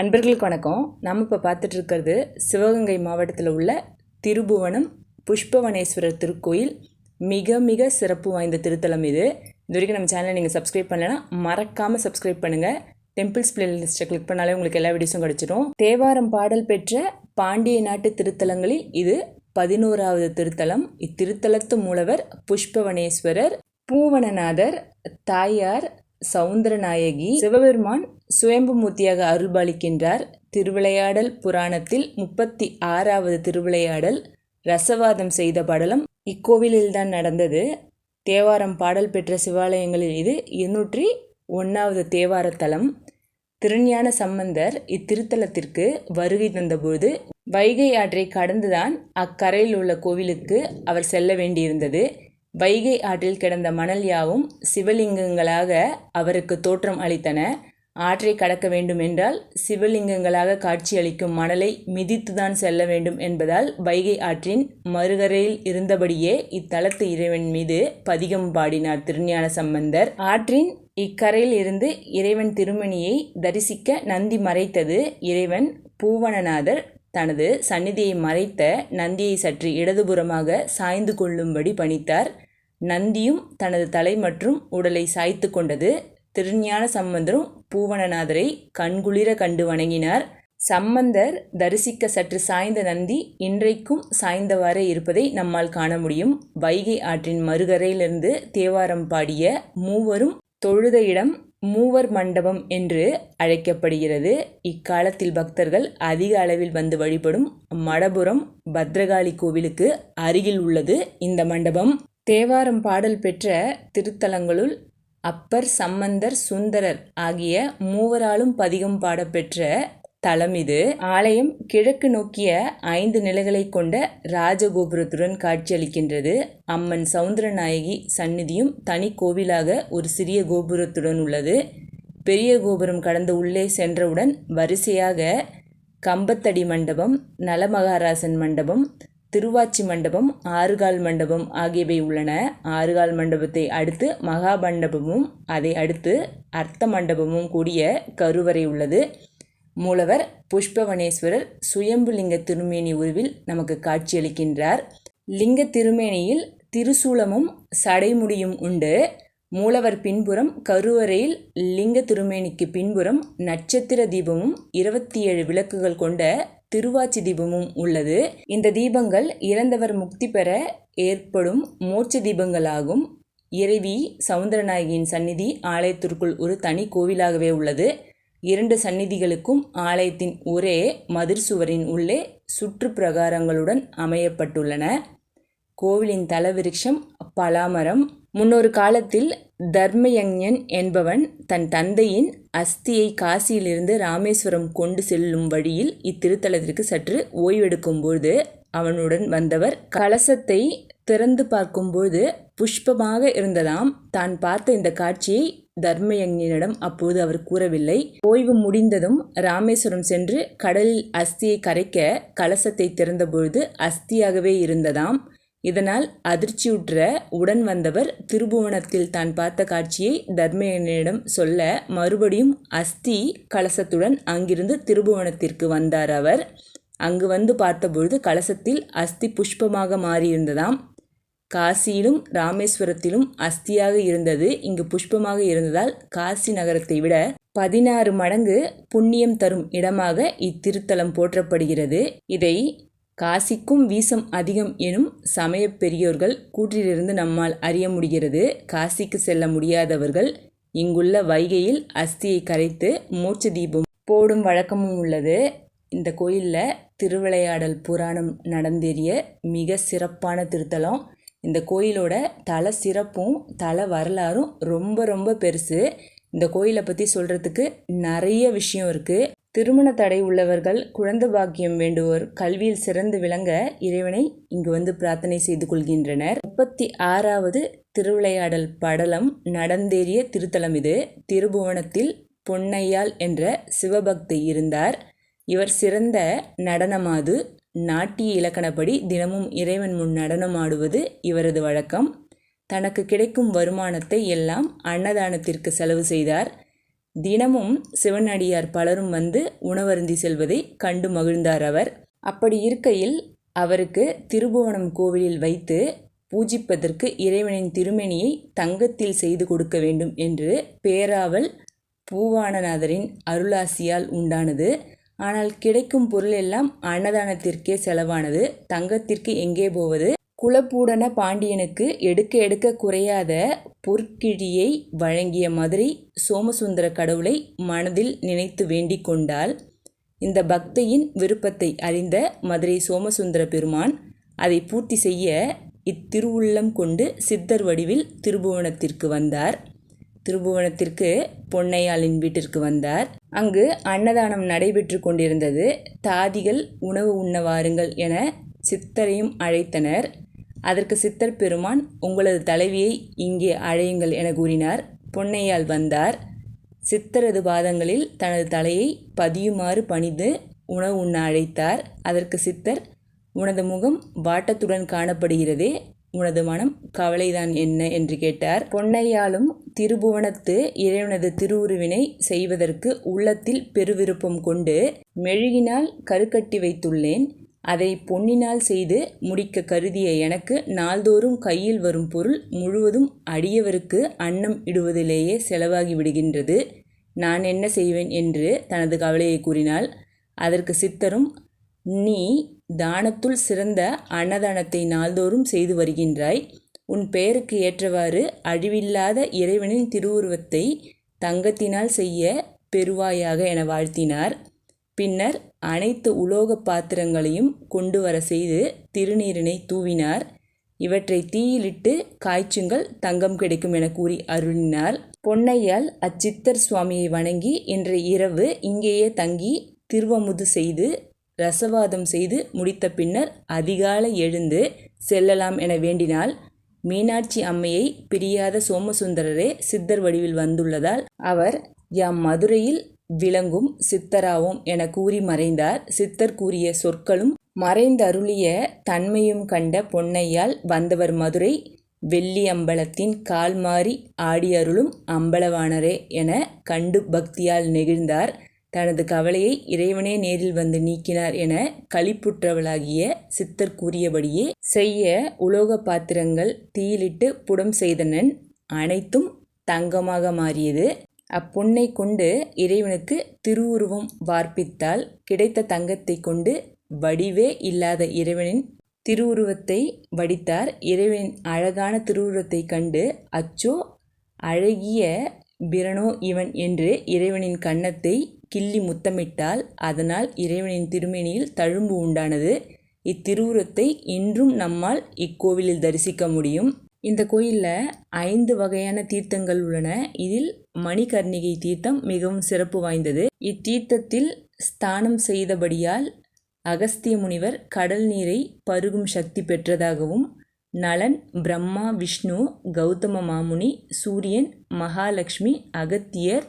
அன்பர்களுக்கு வணக்கம். நம்ம இப்போ பார்த்துட்டு இருக்கிறது சிவகங்கை மாவட்டத்தில் உள்ள திருபுவனம் புஷ்பவனேஸ்வரர் திருக்கோயில். மிக மிக சிறப்பு வாய்ந்த திருத்தலம் இது. இது வரைக்கும் நம்ம சேனலை நீங்கள் சப்ஸ்கிரைப் பண்ணலைன்னா மறக்காமல் சப்ஸ்கிரைப் பண்ணுங்கள் டெம்பிள்ஸ் பிளேலிஸ்ட்டை கிளிக் பண்ணாலே உங்களுக்கு எல்லா வீடியோஸும் கிடச்சிடும் தேவாரம் பாடல் பெற்ற பாண்டிய நாட்டு திருத்தலங்களில் இது பதினோராவது திருத்தலம். இத்திருத்தலத்து மூலவர் புஷ்பவனேஸ்வரர் பூவனநாதர் தாயார் சவுந்தரநாயகி சிவபெருமான் சுயம்புமூர்த்தியாக அருள்பாலிக்கின்றார். திருவிளையாடல் புராணத்தில் முப்பத்தி ஆறாவது திருவிளையாடல் ரசவாதம் செய்த படலம் இக்கோவிலில்தான் நடந்தது. தேவாரம் பாடல் பெற்ற சிவாலயங்களில் இது இருநூற்றி ஒன்றாவது தேவாரத்தலம் தலம். திருஞான சம்பந்தர் இத்திருத்தலத்திற்கு வருகை தந்தபோது வைகை ஆற்றை கடந்துதான் அக்கரையில் உள்ள கோவிலுக்கு அவர் செல்ல வேண்டியிருந்தது. வைகை ஆற்றில் கிடந்த மணல் யாவும் சிவலிங்கங்களாக அவருக்கு தோற்றம் அளித்தன. ஆற்றை கடக்க வேண்டும் என்றால் சிவலிங்கங்களாக காட்சியளிக்கும் மணலை மிதித்துதான் செல்ல வேண்டும் என்பதால் வைகை ஆற்றின் மறுகரையில் இருந்தபடியே இத்தலத்து இறைவன் மீது பதிகம் பாடினார் திருஞான சம்பந்தர். ஆற்றின் இக்கரையில் இருந்து இறைவன் திருமணியை தரிசிக்க நந்தி மறைத்தது இறைவன் பூவனநாதர். தனது சந்நிதியை மறைத்த நந்தியை சற்று இடதுபுறமாக சாய்ந்து கொள்ளும்படி பணித்தார். நந்தியும் தனது தலை மற்றும் உடலை சாய்த்து கொண்டது திருஞான சம்பந்தரும் பூவனநாதரை கண்குளிர கண்டு வணங்கினார். சம்பந்தர் தரிசிக்க சற்று சாய்ந்த நந்தி இன்றைக்கும் சாய்ந்தவாறே இருப்பதை நம்மால் காண முடியும். வைகை ஆற்றின் மறுகரையிலிருந்து தேவாரம் பாடிய மூவரும் தொழுத இடம் மூவர் மண்டபம் என்று அழைக்கப்படுகிறது. இக்காலத்தில் பக்தர்கள் அதிக அளவில் வந்து வழிபடும் மடபுரம் பத்ரகாளி கோவிலுக்கு அருகில் உள்ளது இந்த மண்டபம். தேவாரம் பாடல் பெற்ற திருத்தலங்களுள் அப்பர் சம்பந்தர் சுந்தரர் ஆகிய மூவராலும் பதிகம் பாடப்பெற்ற தலம் இது. ஆலயம் கிழக்கு நோக்கிய ஐந்து நிலைகளை கொண்ட ராஜகோபுரத்துடன் காட்சியளிக்கின்றது. அம்மன் சவுந்தரநாயகி சந்நிதியும் தனி கோவிலாக ஒரு சிறிய கோபுரத்துடன் உள்ளது. பெரிய கோபுரம் கடந்து உள்ளே சென்றவுடன் வரிசையாக கம்பத்தடி மண்டபம் நலமகாராசன் மண்டபம் திருவாச்சி மண்டபம் ஆறுகால் மண்டபம் ஆகியவை உள்ளன. ஆறுகால் மண்டபத்தை அடுத்து மகா மண்டபமும் அதை அடுத்து அர்த்த மண்டபமும் கூடிய கருவறை உள்ளது. மூலவர் புஷ்பவனேஸ்வரர் சுயம்புலிங்க திருமேனி உருவில் நமக்கு காட்சியளிக்கின்றார். லிங்க திருமேனியில் திருசூலமும் சடைமுடியும் உண்டு. மூலவர் பின்புறம் கருவறையில் லிங்க திருமேனிக்கு பின்புறம் நட்சத்திர தீபமும் இருபத்தி ஏழு விளக்குகள் கொண்ட திருவாச்சி தீபமும் உள்ளது. இந்த தீபங்கள் இறந்தவர் முக்தி பெற ஏற்படும் மோட்ச தீபங்களாகும். இறைவி சவுந்தரநாயகியின் சந்நிதி ஆலயத்திற்குள் ஒரு தனி கோவிலாகவே உள்ளது. இரண்டு சந்நிதிகளுக்கும் ஆலயத்தின் ஒரே மதிர் சுவரின் உள்ளே சுற்று பிரகாரங்களுடன் அமையப்பட்டுள்ளன. கோவிலின் தலவிருட்சம் பலாமரம். முன்னொரு காலத்தில் தர்மயஞன் என்பவன் தன் தந்தையின் அஸ்தியை காசியிலிருந்து ராமேஸ்வரம் கொண்டு செல்லும் வழியில் இத்திருத்தலத்திற்கு சற்று ஓய்வெடுக்கும்போது அவனுடன் வந்தவர் கலசத்தை திறந்து பார்க்கும்போது புஷ்பமாக இருந்ததாம். தான் பார்த்த இந்த காட்சியை தர்மயஞனிடம் அப்போது அவர் கூறவில்லை. ஓய்வு முடிந்ததும் ராமேஸ்வரம் சென்று கடலில் அஸ்தியை கரைக்க கலசத்தை திறந்தபொழுது அஸ்தியாகவே இருந்ததாம். இதனால் அதிர்ச்சியுற்ற உடன் வந்தவர் திருபுவனத்தில் தான் பார்த்த காட்சியை தர்மயனிடம் சொல்ல மறுபடியும் அஸ்தி கலசத்துடன் அங்கிருந்து திருபுவனத்திற்கு வந்தார் அவர். அங்கு வந்து பார்த்தபொழுது கலசத்தில் அஸ்தி புஷ்பமாக மாறியிருந்ததாம். காசியிலும் ராமேஸ்வரத்திலும் அஸ்தியாக இருந்தது. இங்கு புஷ்பமாக இருந்ததால் காசி நகரத்தை விட பதினாறு மடங்கு புண்ணியம் தரும் இடமாக இத்திருத்தலம் போற்றப்படுகிறது. இதை காசிக்கும் வீசம் அதிகம் எனும் சமய பெரியோர்கள் கூற்றிலிருந்து நம்மால் அறிய முடிகிறது காசிக்கு செல்ல முடியாதவர்கள் இங்குள்ள வைகையில் அஸ்தியை கரைத்து மூச்சு தீபம் போடும் வழக்கமும் உள்ளது. இந்த கோயிலில் திருவிளையாடல் புராணம் நடந்தேறிய மிக சிறப்பான திருத்தலம். இந்த கோயிலோட தல சிறப்பும் தல வரலாறும் ரொம்ப ரொம்ப பெருசு. இந்த கோயிலை பற்றி சொல்கிறதுக்கு நிறைய விஷயம் இருக்குது திருமண தடை உள்ளவர்கள் குழந்தை பாக்கியம் வேண்டுவோர் கல்வியில் சிறந்து விளங்க இறைவனை இங்கு வந்து பிரார்த்தனை செய்து கொள்கின்றனர். முப்பத்தி ஆறாவது திருவிளையாடல் படலம் நடந்தேறிய திருத்தலம் இது. திருபுவனத்தில் பொன்னையாள் என்ற சிவபக்தி இருந்தார். இவர் சிறந்த நடனமாது. நாட்டிய இலக்கணப்படி தினமும் இறைவன் முன் நடனமாடுவது இவரது வழக்கம். தனக்கு கிடைக்கும் வருமானத்தை எல்லாம் அன்னதானத்திற்கு செலவு செய்தார். தினமும் சிவனடியார் பலரும் வந்து உணவருந்தி செல்வதை கண்டு மகிழ்ந்தார் அவர். அப்படி இருக்கையில் அவருக்கு திருபுவனம் கோவிலில் வைத்து பூஜிப்பதற்கு இறைவனின் திருமேனியை தங்கத்தில் செய்து கொடுக்க வேண்டும் என்று பேராவல் பூவானநாதரின் அருளாசியால் உண்டானது. ஆனால் கிடைக்கும் பொருள் எல்லாம் அன்னதானத்திற்கே செலவானது தங்கத்திற்கு எங்கே போவது? குலப்பூடன பாண்டியனுக்கு எடுக்க எடுக்க குறையாத பொற்கிழியை வழங்கிய மதுரை சோமசுந்தர கடவுளை மனதில் நினைத்து வேண்டிக் கொண்டால் இந்த பக்தையின் விருப்பத்தை அறிந்த மதுரை சோமசுந்தர பெருமான் அதை பூர்த்தி செய்ய இத்திருவுள்ளம் கொண்டு சித்தர் வடிவில் திருபுவனத்திற்கு வந்தார். திருபுவனத்திற்கு பொன்னையாளின் வீட்டிற்கு வந்தார். அங்கு அன்னதானம் நடைபெற்று கொண்டிருந்தது. தாதிகள் உணவு உண்ண வாருங்கள் என சித்தரையும் அழைத்தனர். அதற்கு சித்தர் பெருமான் உங்களது தலைவியை இங்கே அழையுங்கள் என கூறினார். பொன்னையால் வந்தார். சித்தரது பாதங்களில் தனது தலையை பதியுமாறு பணிந்து உணவு உண்ண அழைத்தார். அதற்கு சித்தர் உனது முகம் வாட்டத்துடன் காணப்படுகிறதே உனது மனம் கவலைதான் என்ன என்று கேட்டார். பொன்னையாலும் திருபுவனத்து இறைவனது திருவுருவினை செய்வதற்கு உள்ளத்தில் பெருவிருப்பம் கொண்டு மெழுகினால் கருக்கட்டி வைத்துள்ளேன். அதை பொன்னினால் செய்து முடிக்க கருதிய எனக்கு நாள்தோறும் கையில் வரும் பொருள் முழுவதும் அடியவருக்கு அன்னம் இடுவதிலேயே செலவாகி விடுகின்றது. நான் என்ன செய்வேன் என்று தனது கவலையை கூறினாள். அதற்கு சித்தரும் நீ தானத்துள் சிறந்த அன்னதானத்தை நாள்தோறும் செய்து வருகின்றாய். உன் பெயருக்கு ஏற்றவாறு அழிவில்லாத இறைவனின் திருவுருவத்தை தங்கத்தினால் செய்ய பெறுவாயாக என வாழ்த்தினார். பின்னர் அனைத்து உலோக பாத்திரங்களையும் கொண்டு வர செய்து திருநீரினை தூவினார். இவற்றை தீயிலிட்டு காய்ச்சுங்கள் தங்கம் கிடைக்கும் என கூறி அருளினார். பொன்னையால் அச்சித்தர் சுவாமியை வணங்கி இன்றைய இரவு இங்கேயே தங்கி திருவமுது செய்து ரசவாதம் செய்து முடித்த பின்னர் அதிகாலை எழுந்து செல்லலாம் என வேண்டினால் மீனாட்சி அம்மையை பிரியாத சோமசுந்தரரே சித்தர் வடிவில் வந்துள்ளதால் அவர் யாம் மதுரையில் விளங்கும் சித்தராவும் என கூறி மறைந்தார். சித்தர் கூறிய சொற்களும் மறைந்தருளிய தன்மையும் கண்ட பொன்னையால் வந்தவர் மதுரை. வெள்ளி அம்பலத்தின் கால் மாறி ஆடி அருளும் அம்பலவானரே என கண்டு பக்தியால் நெகிழ்ந்தார். தனது கவலையை இறைவனே நேரில் வந்து நீக்கினார் என களிப்புற்றவளாகிய சித்தர் கூறியபடியே செய்ய உலோக பாத்திரங்கள் தீயிலிட்டு புடம் செய்தனன். அனைத்தும் தங்கமாக மாறியது. அப்பொன்னை கொண்டு இறைவனுக்கு திருவுருவம் வார்ப்பித்தால் கிடைத்த தங்கத்தை கொண்டு வடிவே இல்லாத இறைவனின் திருவுருவத்தை வடித்தார். இறைவனின் அழகான திருவுருவத்தை கண்டு அச்சோ அழகிய பிரனோ இவன் என்று இறைவனின் கன்னத்தை கிள்ளி முத்தமிட்டால் அதனால் இறைவனின் திருமேனியில் தழும்பு உண்டானது. இத்திருவுருவத்தை இன்றும் நம்மால் இக்கோவிலில் தரிசிக்க முடியும். இந்த கோயிலில் ஐந்து வகையான தீர்த்தங்கள் உள்ளன. இதில் மணிகர்ணிகை தீர்த்தம் மிகவும் சிறப்பு வாய்ந்தது. இத்தீர்த்தத்தில் ஸ்தானம் செய்தபடியால் அகஸ்திய முனிவர் கடல் நீரை பருகும் சக்தி பெற்றதாகவும் நலன் பிரம்மா விஷ்ணு கௌதம மாமுனி சூரியன் மகாலட்சுமி அகத்தியர்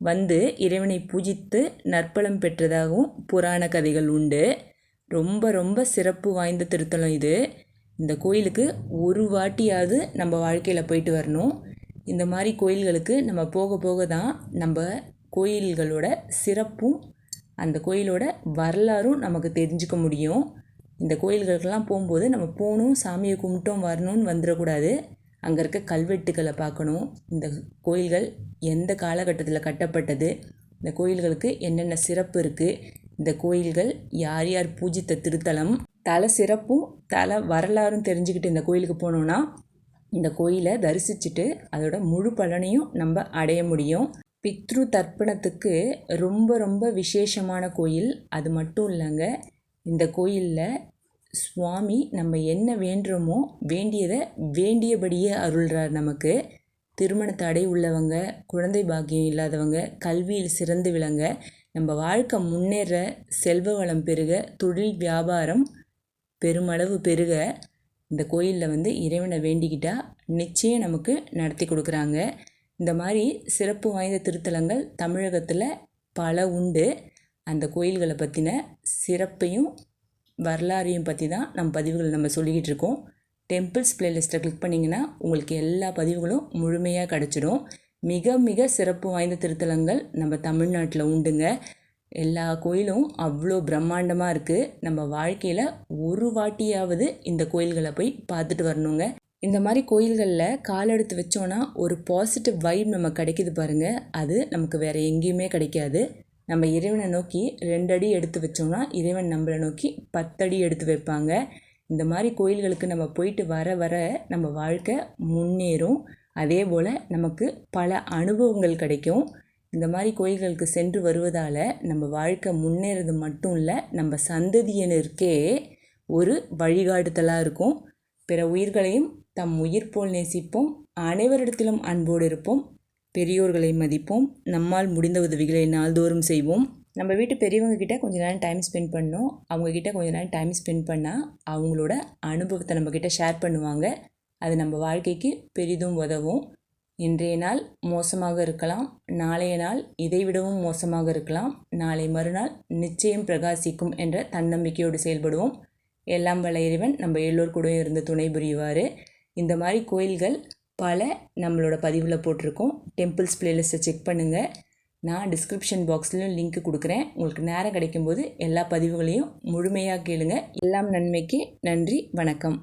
வந்து இறைவனை பூஜித்து நற்பலம் பெற்றதாகவும் புராண கதைகள் உண்டு. ரொம்ப ரொம்ப சிறப்பு வாய்ந்த திருத்தலம் இது. இந்த கோயிலுக்கு ஒரு வாட்டியாவது நம்ம வாழ்க்கையில் போயிட்டு வரணும். இந்த மாதிரி கோயில்களுக்கு நம்ம போக போக தான் நம்ம கோயில்களோட சிறப்பும் அந்த கோயிலோட வரலாறும் நமக்கு தெரிஞ்சுக்க முடியும். இந்த கோயில்களுக்கெல்லாம் போகும்போது நம்ம போகணும் சாமியை கும்பிட்டோம் வரணும்னு வந்துடக்கூடாது. அங்கே இருக்க கல்வெட்டுக்களை பார்க்கணும். இந்த கோயில்கள் எந்த காலகட்டத்தில் கட்டப்பட்டது? இந்த கோயில்களுக்கு என்னென்ன சிறப்பு இருக்குது இந்த கோயில்கள் யார் யார் பூஜித்த திருத்தலம் தல சிறப்பும் தல வரலாறும் தெரிஞ்சுக்கிட்டு இந்த கோயிலுக்கு போனோன்னா இந்த கோயிலை தரிசிச்சுட்டு அதோட முழு பலனையும் நம்ம அடைய முடியும். பித்ரு தர்ப்பணத்துக்கு ரொம்ப ரொம்ப விசேஷமான கோயில். அது மட்டும் இல்லைங்க இந்த கோயிலில் சுவாமி நம்ம என்ன வேண்டுறோமோ வேண்டியதை வேண்டியபடியே அருள்றார் நமக்கு. திருமண தடை உள்ளவங்க குழந்தை பாக்கியம் இல்லாதவங்க கல்வியில் சிறந்து விளங்க நம்ம வாழ்க்கை முன்னேற செல்வ வளம் பெருக தொழில் வியாபாரம் பெருமளவு பெருக இந்த கோயிலில் வந்து இறைவனை வேண்டிக்கிட்டால் நிச்சயம் நமக்கு நடத்தி கொடுக்குறாங்க. இந்த மாதிரி சிறப்பு வாய்ந்த திருத்தலங்கள் தமிழகத்தில் பல உண்டு. அந்த கோயில்களை பற்றின சிறப்பையும் வரலாறையும் பற்றி தான் நம்ம பதிவுகள் நம்ம சொல்லிக்கிட்டு இருக்கோம். டெம்பிள்ஸ் பிளேலிஸ்ட்டை கிளிக் பண்ணிங்கன்னா உங்களுக்கு எல்லா பதிவுகளும் முழுமையாக கிடச்சிடும். மிக மிக சிறப்பு வாய்ந்த திருத்தலங்கள் நம்ம தமிழ்நாட்டில் உண்டுங்க. எல்லா கோயிலும் அவ்வளோ பிரம்மாண்டமாக இருக்குது நம்ம வாழ்க்கையில் ஒரு வாட்டியாவது இந்த கோயில்களை போய் பார்த்துட்டு வரணுங்க. இந்த மாதிரி கோயில்களில் கால் எடுத்து வச்சோன்னா ஒரு பாசிட்டிவ் வைப் நம்ம கிடைக்கிது பாருங்கள் அது நமக்கு வேறு எங்கேயுமே கிடைக்காது. நம்ம இறைவனை நோக்கி ரெண்டு அடி எடுத்து வச்சோம்னா இறைவன் நம்மளை நோக்கி பத்தடி எடுத்து வைப்பாங்க. இந்த மாதிரி கோயில்களுக்கு நம்ம போயிட்டு வர வர நம்ம வாழ்க்கை முன்னேறும். அதே போல் நமக்கு பல அனுபவங்கள் கிடைக்கும். இந்த மாதிரி கோயில்களுக்கு சென்று வருவதால் நம்ம வாழ்க்கை முன்னேறது மட்டும் இல்லை நம்ம சந்ததியினருக்கே ஒரு வழிகாட்டுதலாக இருக்கும். பிற உயிர்களையும் தம் உயிர் போல் நேசிப்போம். அனைவரிடத்திலும் அன்போடு இருப்போம். பெரியோர்களை மதிப்போம். நம்மால் முடிந்த உதவிகளை நாள்தோறும் செய்வோம். நம்ம வீட்டு பெரியவங்க கிட்ட கொஞ்ச நேரம் டைம் ஸ்பெண்ட் பண்ணோம். அவங்கக்கிட்ட கொஞ்ச நேரம் டைம் ஸ்பெண்ட் பண்ணால் அவங்களோட அனுபவத்தை நம்மக்கிட்ட ஷேர் பண்ணுவாங்க. அது நம்ம வாழ்க்கைக்கு பெரிதும் உதவும். இன்றைய நாள் மோசமாக இருக்கலாம். நாளைய நாள் இதைவிடவும் மோசமாக இருக்கலாம். நாளை மறுநாள் நிச்சயம் பிரகாசிக்கும் என்ற தன்னம்பிக்கையோடு செயல்படுவோம். எல்லாம் வல்ல இறைவன் நம்ம எல்லோர் கூடயும் இருந்து துணை புரிவார். இந்த மாதிரி கோயில்கள் பல நம்மளோட பதிவில் போட்டிருக்கோம். டெம்பிள்ஸ் பிளேலிஸ்ட்டை செக் பண்ணுங்கள் நான் டிஸ்கிரிப்ஷன் பாக்ஸ்லையும் லிங்க் கொடுக்குறேன். உங்களுக்கு நேரம் கிடைக்கும்போது எல்லா பதிவுகளையும் முழுமையாக கேளுங்க. எல்லாம் நன்மைக்கு நன்றி. வணக்கம்.